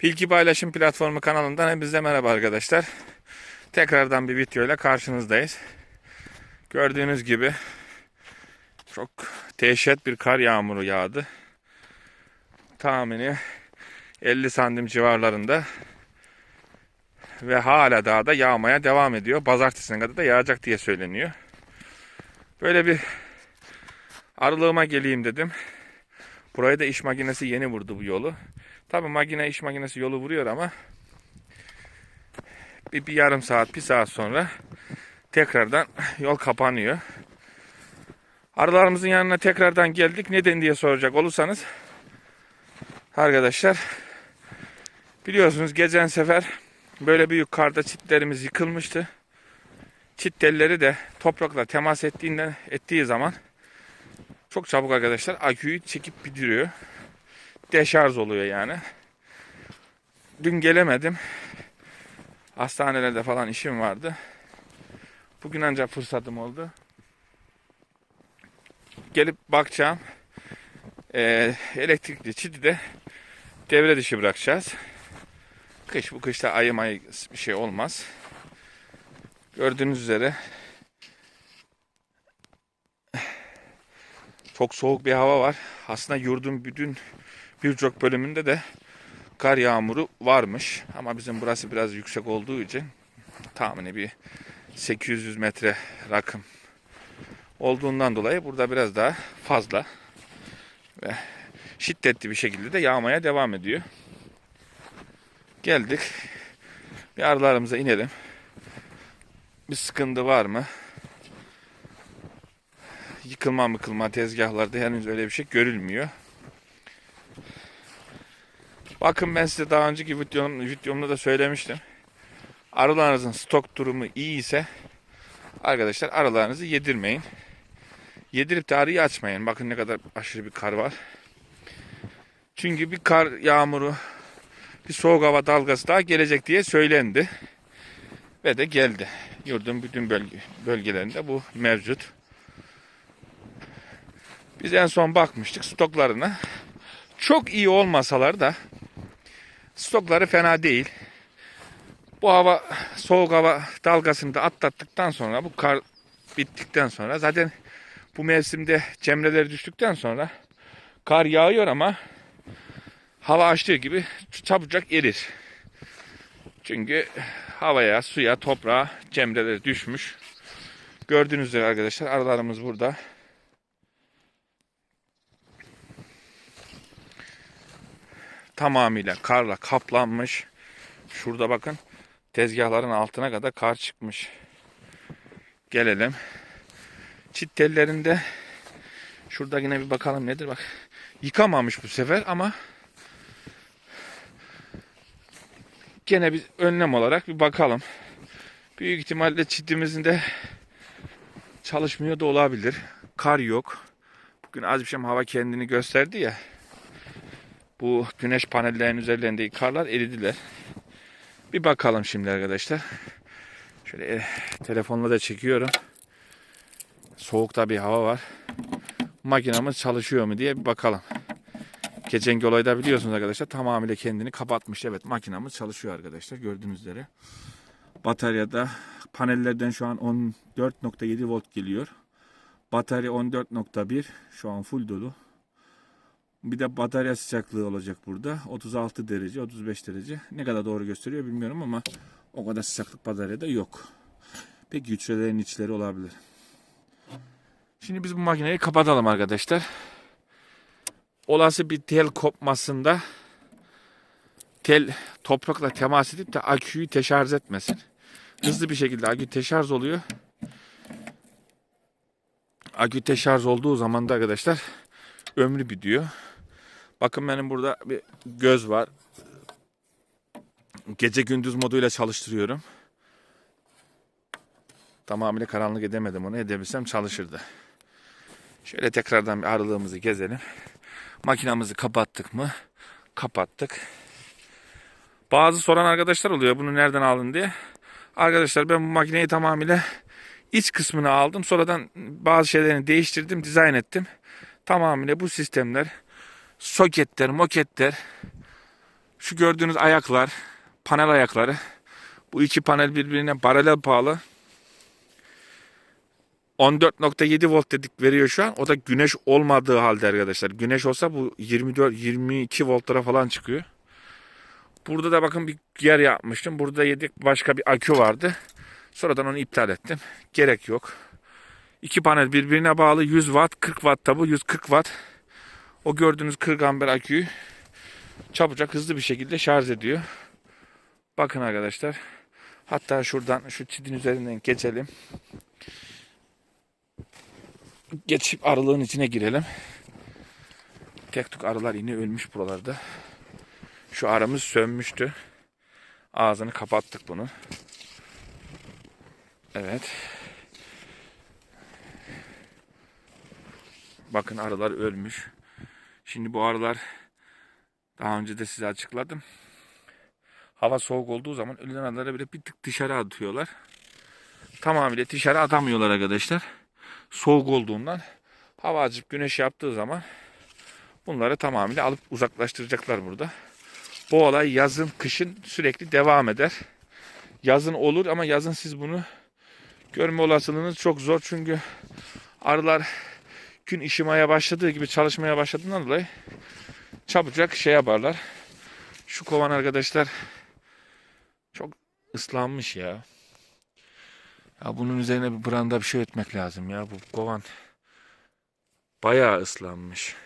Bilgi Paylaşım Platformu kanalından hepinize merhaba arkadaşlar. Tekrardan bir videoyla karşınızdayız. Gördüğünüz gibi çok dehşet bir kar yağmuru yağdı. Tahmini 50 santim civarlarında ve hala daha da yağmaya devam ediyor. Pazartesine kadar da yağacak diye söyleniyor. Böyle bir aralığıma geleyim dedim. Buraya da iş makinesi yeni vurdu bu yolu. Tabi makine iş makinesi yolu vuruyor ama bir, bir yarım saat, bir saat sonra tekrardan yol kapanıyor. Arılarımızın yanına tekrardan geldik. Neden diye soracak olursanız arkadaşlar biliyorsunuz geçen sefer böyle büyük karda çitlerimiz yıkılmıştı. Çit telleri de toprakla temas ettiğinden ettiği zaman çok çabuk arkadaşlar aküyü çekip bitiyor. Deşarj oluyor yani. Dün gelemedim. Hastanelerde falan işim vardı. Bugün ancak fırsatım oldu. Gelip bakacağım. Ee, elektrikli çiti de devre dışı bırakacağız. Kış bu kışta ayı mayı bir şey olmaz. Gördüğünüz üzere çok soğuk bir hava var. Aslında yurdun bütün birçok bölümünde de kar yağmuru varmış. Ama bizim burası biraz yüksek olduğu için tahmini bir 800 metre rakım olduğundan dolayı burada biraz daha fazla ve şiddetli bir şekilde de yağmaya devam ediyor. Geldik. Bir arılarımıza inelim. Bir sıkıntı var mı? Yıkılma mıkılma tezgahlarda henüz öyle bir şey görülmüyor. Bakın ben size daha önceki videom, videomda da söylemiştim. Arılarınızın stok durumu iyi ise arkadaşlar arılarınızı yedirmeyin. Yedirip de arıyı açmayın. Bakın ne kadar aşırı bir kar var. Çünkü bir kar yağmuru, bir soğuk hava dalgası daha gelecek diye söylendi. Ve de geldi. Yurdun bütün bölge, bölgelerinde bu mevcut. Biz en son bakmıştık stoklarına. Çok iyi olmasalar da stokları fena değil. Bu hava soğuk hava dalgasını da atlattıktan sonra bu kar bittikten sonra zaten bu mevsimde cemreleri düştükten sonra kar yağıyor ama hava açtığı gibi çabucak erir. Çünkü havaya, suya, toprağa cemreleri düşmüş. Gördüğünüz üzere arkadaşlar aralarımız burada. Tamamıyla karla kaplanmış. Şurada bakın tezgahların altına kadar kar çıkmış. Gelelim. Çit tellerinde şurada yine bir bakalım nedir bak. Yıkamamış bu sefer ama gene bir önlem olarak bir bakalım. Büyük ihtimalle çitimizin de çalışmıyor da olabilir. Kar yok. Bugün az bir şey hava kendini gösterdi ya. Bu güneş panellerinin üzerlerindeki karlar eridiler. Bir bakalım şimdi arkadaşlar. Şöyle e, telefonla da çekiyorum. Soğukta bir hava var. Makinamız çalışıyor mu diye bir bakalım. Geçenki olayda biliyorsunuz arkadaşlar tamamıyla kendini kapatmış. Evet makinamız çalışıyor arkadaşlar gördüğünüz üzere. Bataryada panellerden şu an 14.7 volt geliyor. Batarya 14.1 şu an full dolu. Bir de batarya sıcaklığı olacak burada. 36 derece, 35 derece. Ne kadar doğru gösteriyor bilmiyorum ama o kadar sıcaklık bataryada yok. Peki güçlelerin içleri olabilir. Şimdi biz bu makineyi kapatalım arkadaşlar. Olası bir tel kopmasında tel toprakla temas edip de aküyü teşarj etmesin. Hızlı bir şekilde akü teşarj oluyor. Akü teşarj olduğu zaman da arkadaşlar ömrü bitiyor. Bakın benim burada bir göz var. Gece gündüz moduyla çalıştırıyorum. Tamamıyla karanlık edemedim onu. Edebilsem çalışırdı. Şöyle tekrardan bir aralığımızı gezelim. Makinamızı kapattık mı? Kapattık. Bazı soran arkadaşlar oluyor bunu nereden aldın diye. Arkadaşlar ben bu makineyi tamamıyla iç kısmını aldım. Sonradan bazı şeylerini değiştirdim, dizayn ettim. Tamamıyla bu sistemler soketler, moketler Şu gördüğünüz ayaklar, panel ayakları. Bu iki panel birbirine paralel bağlı. 14.7 volt dedik veriyor şu an. O da güneş olmadığı halde arkadaşlar. Güneş olsa bu 24 22 voltlara falan çıkıyor. Burada da bakın bir yer yapmıştım. Burada yedik başka bir akü vardı. Sonradan onu iptal ettim. Gerek yok. İki panel birbirine bağlı 100 watt 40 watt da bu 140 watt. O gördüğünüz 40 amper aküyü çabucak hızlı bir şekilde şarj ediyor. Bakın arkadaşlar. Hatta şuradan şu çidin üzerinden geçelim. Geçip arılığın içine girelim. Tek tük arılar yine ölmüş buralarda. Şu aramız sönmüştü. Ağzını kapattık bunu. Evet. Bakın arılar ölmüş. Şimdi bu arılar daha önce de size açıkladım. Hava soğuk olduğu zaman ölen arıları bile bir tık dışarı atıyorlar. Tamamıyla dışarı atamıyorlar arkadaşlar. Soğuk olduğundan hava açıp güneş yaptığı zaman bunları tamamıyla alıp uzaklaştıracaklar burada. Bu olay yazın, kışın sürekli devam eder. Yazın olur ama yazın siz bunu görme olasılığınız çok zor. Çünkü arılar gün işimaya başladığı gibi çalışmaya başladığından dolayı çabucak şey yaparlar. Şu kovan arkadaşlar çok ıslanmış ya. Ya bunun üzerine bir branda bir şey etmek lazım ya. Bu kovan bayağı ıslanmış.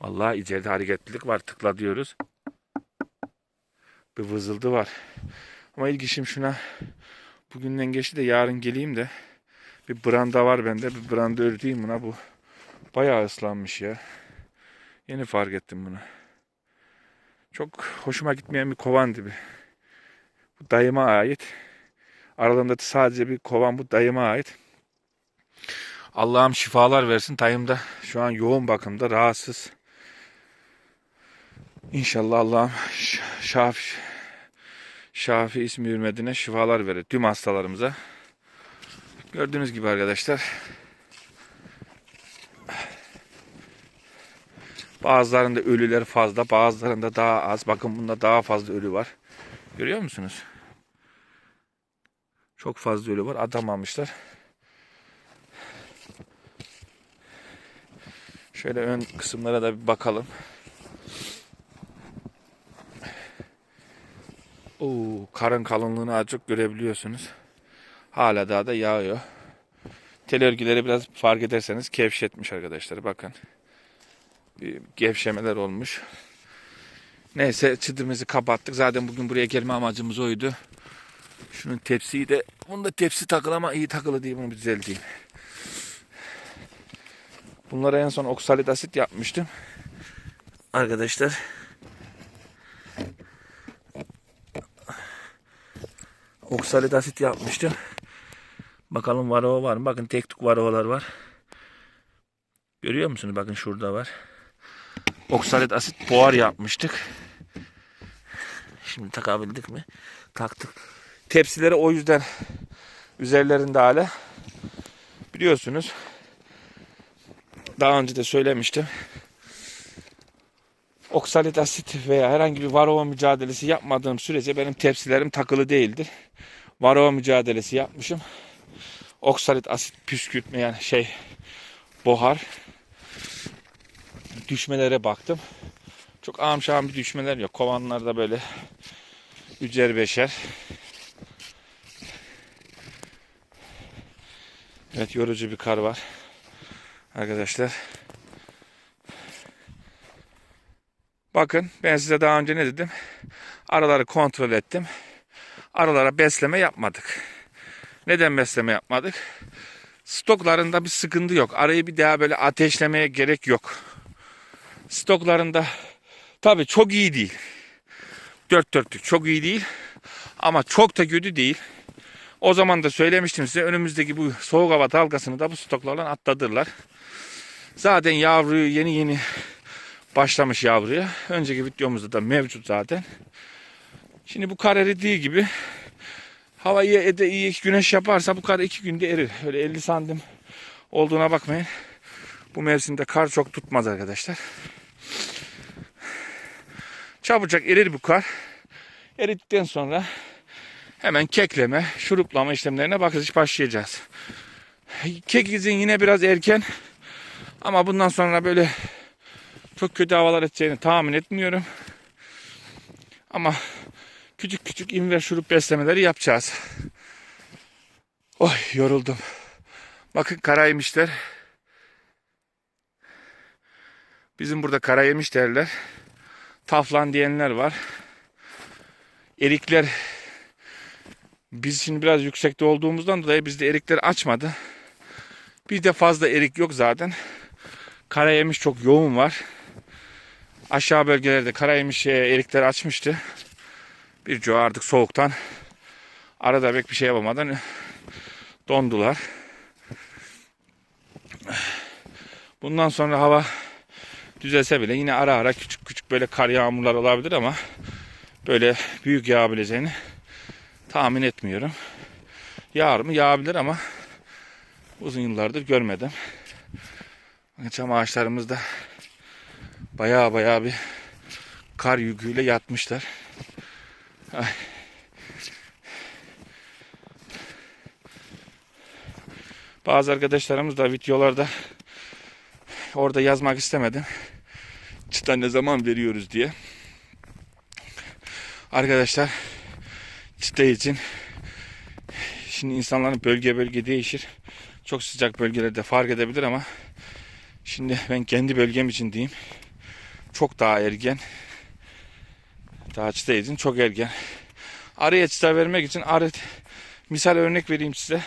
Vallahi içeride hareketlilik var. Tıkla diyoruz. Bir vızıldı var. Ama ilk işim şuna bugünden geçti de yarın geleyim de bir branda var bende. Bir branda örteyim buna. Bu bayağı ıslanmış ya. Yeni fark ettim bunu. Çok hoşuma gitmeyen bir kovan dibi. Bu dayıma ait. Aralarında sadece bir kovan bu dayıma ait. Allah'ım şifalar versin. Dayım da şu an yoğun bakımda rahatsız. İnşallah Allah'ım Şafi, Şafi ismi hürmetine şifalar verir tüm hastalarımıza. Gördüğünüz gibi arkadaşlar. Bazılarında ölüler fazla, bazılarında daha az. Bakın bunda daha fazla ölü var. Görüyor musunuz? Çok fazla ölü var. Atamamışlar. Şöyle ön kısımlara da bir bakalım. Oo, karın kalınlığını az çok görebiliyorsunuz. Hala daha da yağıyor. Tel örgüleri biraz fark ederseniz gevşetmiş arkadaşlar. Bakın. Bir gevşemeler olmuş. Neyse çadırımızı kapattık. Zaten bugün buraya gelme amacımız oydu. Şunun tepsiyi de bunda tepsi takılı ama iyi takılı değil bunu bir düzelteyim. Bunlara en son oksalit asit yapmıştım. Arkadaşlar. Oksalit asit yapmıştım. Bakalım varova var mı? Bakın tek tük varovalar var. Görüyor musunuz? Bakın şurada var. Oksalit asit buhar yapmıştık. Şimdi takabildik mi? Taktık. Tepsileri o yüzden üzerlerinde hala. Biliyorsunuz. Daha önce de söylemiştim. Oksalit asit veya herhangi bir varova mücadelesi yapmadığım sürece benim tepsilerim takılı değildir. Varova mücadelesi yapmışım. Oksalit asit püskürtme yani şey buhar düşmelere baktım. Çok şahım bir düşmeler yok. Kovanlarda böyle ücer beşer. Evet yorucu bir kar var. Arkadaşlar. Bakın ben size daha önce ne dedim? Araları kontrol ettim. Aralara besleme yapmadık. Neden besleme yapmadık? Stoklarında bir sıkıntı yok. Arayı bir daha böyle ateşlemeye gerek yok. Stoklarında tabi çok iyi değil. Dört dörtlük çok iyi değil. Ama çok da kötü değil. O zaman da söylemiştim size önümüzdeki bu soğuk hava dalgasını da bu stoklardan atladırlar. Zaten yavruyu yeni yeni başlamış yavruya. Önceki videomuzda da mevcut zaten. Şimdi bu kar eridiği gibi hava iyi, de iyi güneş yaparsa bu kar iki günde erir. Öyle 50 santim olduğuna bakmayın. Bu mevsimde kar çok tutmaz arkadaşlar. Çabucak erir bu kar. Eridikten sonra hemen kekleme, şuruplama işlemlerine bakacağız, başlayacağız. Kek için yine biraz erken ama bundan sonra böyle çok kötü havalar edeceğini tahmin etmiyorum. Ama küçük küçük in ve şurup beslemeleri yapacağız. Oy yoruldum. Bakın kara. Bizim burada kara yemiş derler. Taflan diyenler var. Erikler biz şimdi biraz yüksekte olduğumuzdan dolayı bizde erikler açmadı. Bir de fazla erik yok zaten. Kara yemiş çok yoğun var. Aşağı bölgelerde kara yemiş e, erikler açmıştı. Birçoğu artık soğuktan arada pek bir şey yapamadan dondular. Bundan sonra hava düzelse bile yine ara ara küçük küçük böyle kar yağmurlar olabilir ama böyle büyük yağabileceğini tahmin etmiyorum. Yağar mı? Yağabilir ama uzun yıllardır görmedim. Çam ağaçlarımız da baya baya bir kar yüküyle yatmışlar. Bazı arkadaşlarımız da videolarda orada yazmak istemedim. Çıta ne zaman veriyoruz diye. Arkadaşlar çıta için şimdi insanların bölge bölge değişir. Çok sıcak bölgelerde fark edebilir ama şimdi ben kendi bölgem için diyeyim. Çok daha ergen. İçin çok ergen. Araya çıta vermek için arı misal örnek vereyim size.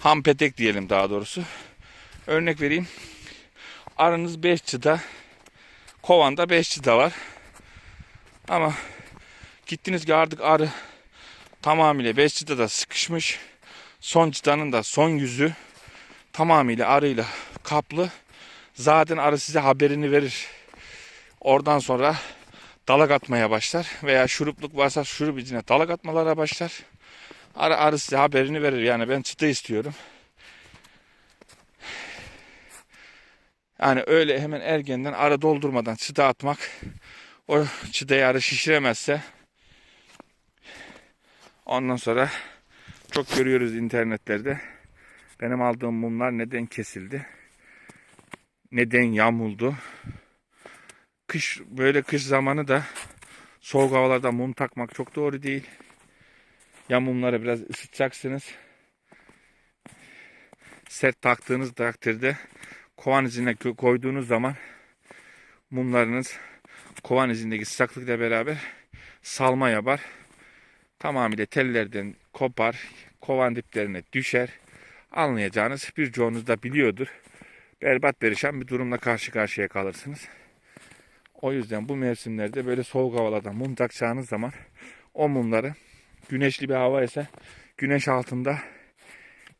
Ham petek diyelim daha doğrusu. Örnek vereyim. Arınız 5 çıta. Kovanda 5 çıta var. Ama gittiniz ki artık arı tamamıyla 5 çıtada sıkışmış. Son çıtanın da son yüzü tamamıyla arıyla kaplı. Zaten arı size haberini verir. Oradan sonra dalak atmaya başlar. Veya şurupluk varsa şurup içine dalak atmalara başlar. Arı, arı size haberini verir. Yani ben çıta istiyorum. Yani öyle hemen ergenden arı doldurmadan çıta atmak o çıtayı arı şişiremezse ondan sonra çok görüyoruz internetlerde. Benim aldığım mumlar neden kesildi? Neden yamuldu? Kış böyle kış zamanı da soğuk havalarda mum takmak çok doğru değil. Ya mumları biraz ısıtacaksınız. Sert taktığınız takdirde kovan içine koyduğunuz zaman mumlarınız kovan içindeki sıcaklıkla beraber salma yapar. Tamamıyla tellerden kopar, kovan diplerine düşer. Anlayacağınız birçoğunuz da biliyordur. Berbat perişan bir durumla karşı karşıya kalırsınız. O yüzden bu mevsimlerde böyle soğuk havalarda mum takacağınız zaman o mumları güneşli bir hava ise güneş altında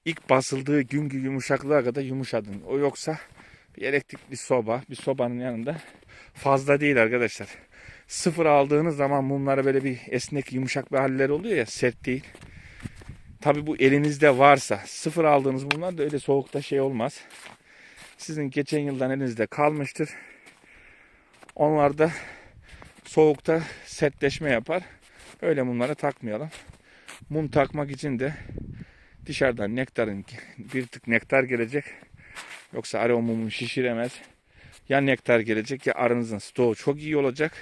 ilk basıldığı günkü yumuşaklığa kadar yumuşadın. O yoksa bir elektrikli soba, bir sobanın yanında fazla değil arkadaşlar. Sıfır aldığınız zaman mumlara böyle bir esnek yumuşak bir haller oluyor ya sert değil. Tabi bu elinizde varsa sıfır aldığınız mumlar da öyle soğukta şey olmaz. Sizin geçen yıldan elinizde kalmıştır. Onlar da soğukta sertleşme yapar. Öyle mumları takmayalım. Mum takmak için de dışarıdan nektarın bir tık nektar gelecek. Yoksa arı o mumu şişiremez. Ya nektar gelecek ya arınızın stoğu çok iyi olacak.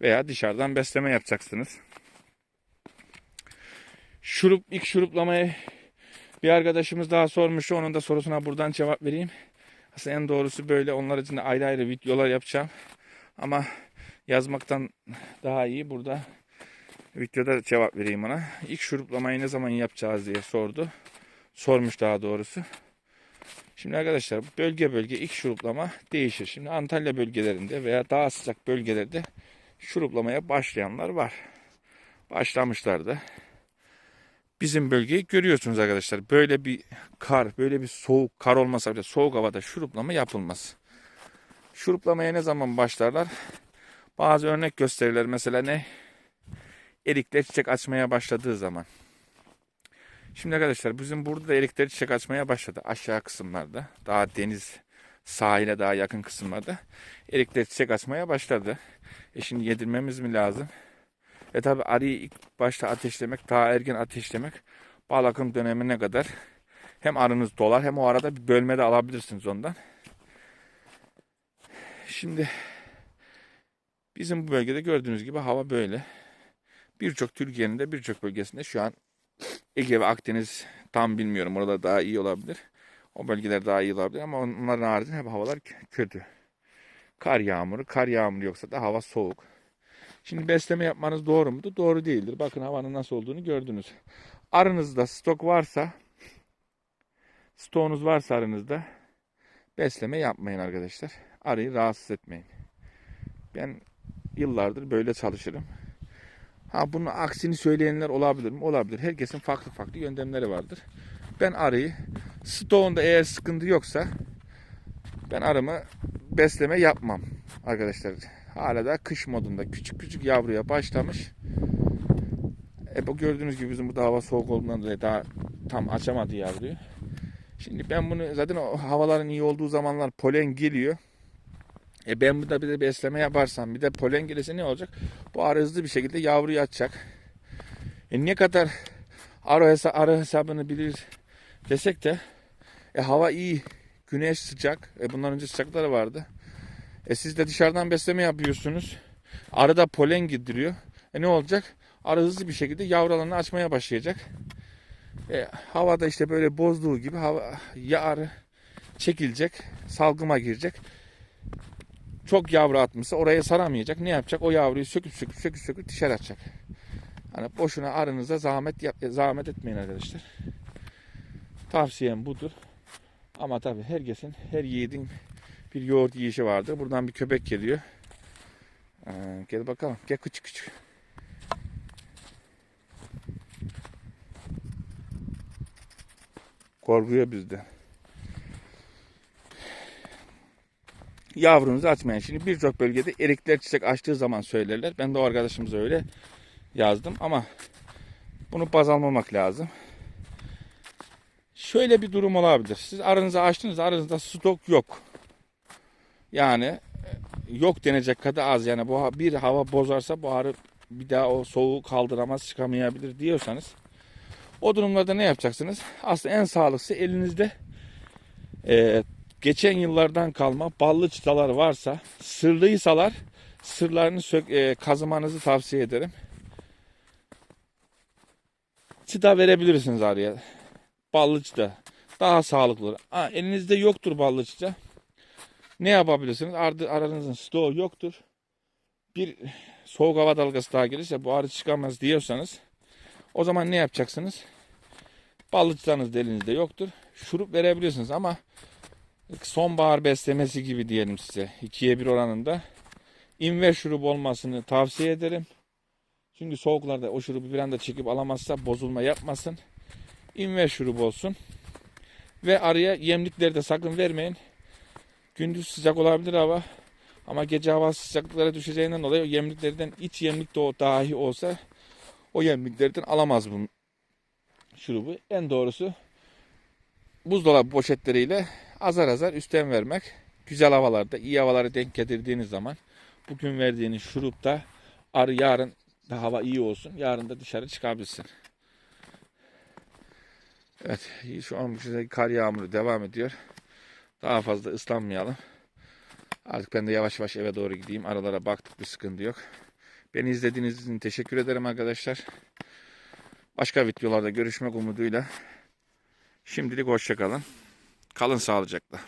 Veya dışarıdan besleme yapacaksınız. Şurup, ilk şuruplamayı bir arkadaşımız daha sormuştu. Onun da sorusuna buradan cevap vereyim. Aslında en doğrusu böyle. Onlar için de ayrı ayrı videolar yapacağım. Ama yazmaktan daha iyi burada videoda cevap vereyim ona. İlk şuruplamayı ne zaman yapacağız diye sordu. Sormuş daha doğrusu. Şimdi arkadaşlar bölge bölge ilk şuruplama değişir. Şimdi Antalya bölgelerinde veya daha sıcak bölgelerde şuruplamaya başlayanlar var. Başlamışlar da. Bizim bölgeyi görüyorsunuz arkadaşlar. Böyle bir kar, böyle bir soğuk kar olmasa bile soğuk havada şuruplama yapılmaz. Şuruplamaya ne zaman başlarlar? Bazı örnek gösterirler. Mesela ne? Erikler çiçek açmaya başladığı zaman. Şimdi arkadaşlar bizim burada da erikler çiçek açmaya başladı. Aşağı kısımlarda. Daha deniz sahile daha yakın kısımlarda erikler çiçek açmaya başladı. E şimdi yedirmemiz mi lazım? E tabi arıyı ilk başta ateşlemek, daha erken ateşlemek bal akım dönemine kadar hem arınız dolar hem o arada bir bölme de alabilirsiniz ondan. Şimdi bizim bu bölgede gördüğünüz gibi hava böyle. Birçok Türkiye'nin de birçok bölgesinde şu an Ege ve Akdeniz tam bilmiyorum. Orada daha iyi olabilir. O bölgeler daha iyi olabilir ama onların haricinde hep havalar kötü. Kar yağmuru, kar yağmuru yoksa da hava soğuk. Şimdi besleme yapmanız doğru mudur? Doğru değildir. Bakın havanın nasıl olduğunu gördünüz. Arınızda stok varsa, stoğunuz varsa arınızda besleme yapmayın arkadaşlar. Arıyı rahatsız etmeyin. Ben yıllardır böyle çalışırım. Ha bunun aksini söyleyenler olabilir mi? Olabilir. Herkesin farklı farklı yöntemleri vardır. Ben arıyı stoğunda eğer sıkıntı yoksa ben arımı besleme yapmam arkadaşlar. Hala da kış modunda küçük küçük yavruya başlamış. E bu gördüğünüz gibi bizim burada hava soğuk olduğundan dolayı daha tam açamadı yavruyu. Şimdi ben bunu zaten o havaların iyi olduğu zamanlar polen geliyor. E ben burada bir de besleme yaparsam bir de polen gelirse ne olacak? Bu arı hızlı bir şekilde yavruyu açacak. E ne kadar arı, hesa arı hesabını bilir desek de e hava iyi, güneş sıcak. E bundan önce sıcakları vardı. E siz de dışarıdan besleme yapıyorsunuz. Arı da polen gidiyor. E ne olacak? Arı hızlı bir şekilde yavrularını açmaya başlayacak. E, havada işte böyle bozduğu gibi hava ya arı çekilecek, salgıma girecek. Çok yavru atmışsa oraya saramayacak. Ne yapacak? O yavruyu söküp söküp söküp söküp dışarı atacak. Hani boşuna arınıza zahmet yap, zahmet etmeyin arkadaşlar. Tavsiyem budur. Ama tabii herkesin, her yiğidin bir yoğurt yiyişi vardır. Buradan bir köpek geliyor. Ee, gel bakalım. Gel küçük küçük. Korkuyor bizde. Yavrunuzu açmayın. Şimdi birçok bölgede erikler çiçek açtığı zaman söylerler. Ben de o arkadaşımıza öyle yazdım ama bunu baz almamak lazım. Şöyle bir durum olabilir. Siz arınızı açtınız, aranızda stok yok. Yani e, yok denecek kadar az. Yani bu bir hava bozarsa bu arı bir daha o soğuğu kaldıramaz, çıkamayabilir diyorsanız o durumlarda ne yapacaksınız? Aslında en sağlıklısı elinizde e, geçen yıllardan kalma ballı çıtalar varsa, sırlıysalar sırlarını sök, e, kazımanızı tavsiye ederim. Çıta verebilirsiniz arıya. Ballı çıta. Daha sağlıklı. olur. Ha, elinizde yoktur ballı çıta. Ne yapabilirsiniz? Ardı, aranızın stoğu yoktur. Bir soğuk hava dalgası daha gelirse bu arı çıkamaz diyorsanız o zaman ne yapacaksınız? Ballı çıtanız da elinizde yoktur. Şurup verebilirsiniz ama sonbahar beslemesi gibi diyelim size. 2'ye 1 oranında. İnver şurup olmasını tavsiye ederim. Çünkü soğuklarda o şurubu bir anda çekip alamazsa bozulma yapmasın. İnver şurubu olsun. Ve araya yemlikleri de sakın vermeyin. Gündüz sıcak olabilir hava. Ama gece hava sıcaklıklara düşeceğinden dolayı yemliklerden iç yemlik de o dahi olsa o yemliklerden alamaz bunun şurubu. En doğrusu buzdolabı poşetleriyle azar azar üstten vermek. Güzel havalarda, iyi havaları denk getirdiğiniz zaman bugün verdiğiniz şurupta arı yarın da hava iyi olsun. Yarın da dışarı çıkabilsin. Evet, şu an bu kar yağmuru devam ediyor. Daha fazla ıslanmayalım. Artık ben de yavaş yavaş eve doğru gideyim. Aralara baktık bir sıkıntı yok. Beni izlediğiniz için teşekkür ederim arkadaşlar. Başka videolarda görüşmek umuduyla. Şimdilik hoşçakalın. Kalın sağlıcakla.